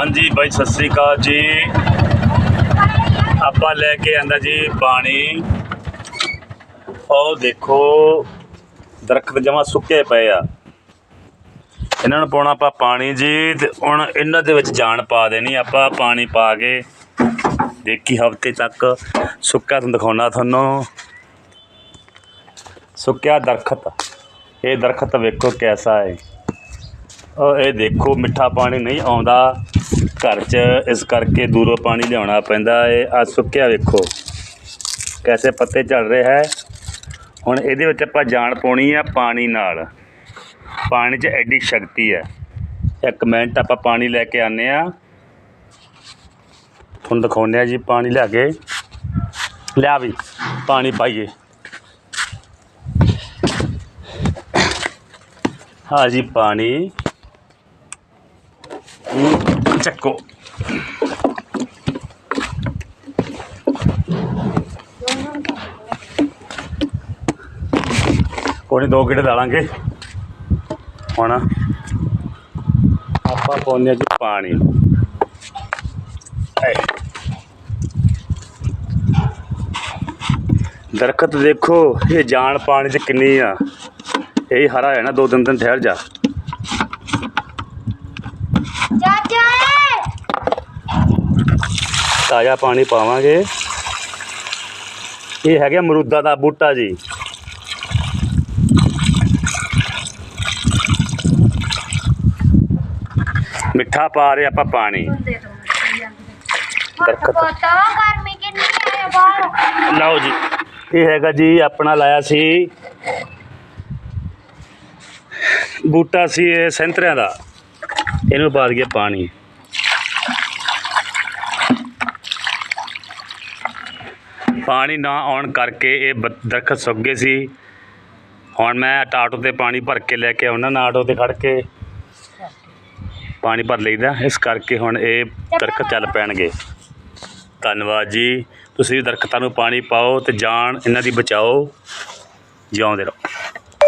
ਹਾਂਜੀ ਬਾਈ, ਸਤਿ ਸ੍ਰੀ ਅਕਾਲ ਜੀ। ਆਪਾਂ ਲੈ ਕੇ ਆਂਦਾ ਜੀ ਪਾਣੀ। ਉਹ ਦੇਖੋ, ਦਰਖਤ ਜਮਾ ਸੁੱਕੇ ਪਏ ਆ। ਇਹਨਾਂ ਨੂੰ ਪਾਉਣਾ ਆਪਾਂ ਪਾਣੀ ਜੀ, ਤੇ ਹੁਣ ਇਹਨਾਂ ਦੇ ਵਿੱਚ ਜਾਨ ਪਾ ਦੇਣੀ ਆਪਾਂ, ਪਾਣੀ ਪਾ ਕੇ। ਦੇਖੀ ਹਫ਼ਤੇ ਤੱਕ ਸੁੱਕਾ ਤੁਹਾਨੂੰ ਦਿਖਾਉਣਾ ਤੁਹਾਨੂੰ। ਸੁੱਕਿਆ ਦਰਖਤ। ਇਹ ਦਰਖਤ ਵੇਖੋ ਕੈਸਾ ਹੈ। ਉਹ ਇਹ ਦੇਖੋ, ਮਿੱਠਾ ਪਾਣੀ ਨਹੀਂ ਆਉਂਦਾ। ਘਰ 'ਚ ਇਸ ਕਰਕੇ ਦੂਰੋਂ ਪਾਣੀ ਲਿਆਉਣਾ ਪੈਂਦਾ ਏ। ਆ ਸੁੱਕਿਆ ਵੇਖੋ। ਕੈਸੇ ਪੱਤੇ ਝੜ ਰਹੇ ਹੈ। ਹੁਣ ਇਹਦੇ ਵਿੱਚ ਆਪਾਂ ਜਾਣ ਪਾਉਣੀ ਆ ਪਾਣੀ ਨਾਲ। ਪਾਣੀ 'ਚ ਐਡੀ ਸ਼ਕਤੀ ਹੈ। ਇੱਕ ਮਿੰਟ ਆਪਾਂ ਪਾਣੀ ਲੈ ਕੇ ਆਨੇ ਆ ਤੁਹਾਨੂੰ ਦਿਖਾਉਂਦੇ ਆ ਜੀ ਪਾਣੀ ਲਿਆ ਕੇ। ਲਿਆ ਵੀ, ਪਾਣੀ ਪਾਈਏ। ਹਾਂ ਜੀ ਪਾਣੀ। ਚੱਕੋ ਕੋਈ ਦੋ ਗਿੱਟ ਡਾਲਾਂਗੇ ਹੁਣ ਆਪਾਂ ਪਾਉਂਦੇ ਹਾਂ ਜੀ ਪਾਣੀ। ਐ। ਦਰਖਤ ਦੇਖੋ, ਇਹ ਜਾਨ ਪਾਣੀ 'ਚ ਕਿੰਨੀ ਆ। ਇਹ ਹਰਾ ਹੈ ਨਾ, ਦੋ ਤਿੰਨ ਦਿਨ ਠਹਿਰ ਜਾ। ਤਾਜ਼ਾ ਪਾਣੀ ਪਾਵਾਂਗੇ। ਇਹ ਹੈਗਾ ਮਰੂਦਾ ਦਾ ਬੂਟਾ ਜੀ। ਮਿੱਠਾ ਪਾ ਰਹੇ ਆਪਾਂ ਪਾਣੀ। ਦਰਖਤ। ਗਰਮੀ ਕਿੰਨੀ ਹੈ ਬਾਹਰ ਲਓ ਜੀ, ਇਹ ਹੈਗਾ ਜੀ ਆਪਣਾ ਲਾਇਆ ਸੀ। ਬੂਟਾ ਸੀ ਇਹ ਸੰਤਰਿਆਂ ਦਾ। ਇਹਨੂੰ ਪਾ ਦਈਏ ਪਾਣੀ। ਪਾਣੀ ਨਾ ਆਉਣ ਕਰਕੇ ਇਹ ਬ- ਦਰੱਖਤ ਸੁੱਕ ਗਏ ਸੀ। ਹੁਣ ਮੈਂ ਆਟੋ ਤੇ ਪਾਣੀ ਭਰ ਕੇ ਲੈ ਕੇ ਆਉਣਾ ਨਾ ਆਟੋ ਤੇ ਖੜ੍ਹ ਕੇ ਪਾਣੀ ਭਰ ਲਈਦਾ। ਇਸ ਕਰਕੇ ਹੁਣ ਇਹ ਦਰੱਖਤ ਚੱਲ ਪੈਣਗੇ। ਧੰਨਵਾਦ ਜੀ। ਤੁਸੀਂ ਵੀ ਦਰਖਤਾਂ ਨੂੰ ਪਾਣੀ ਪਾਓ ਤੇ ਜਾਨ ਇਹਨਾਂ ਦੀ ਬਚਾਓ। ਜਿਉਂਦੇ ਰਹੋ।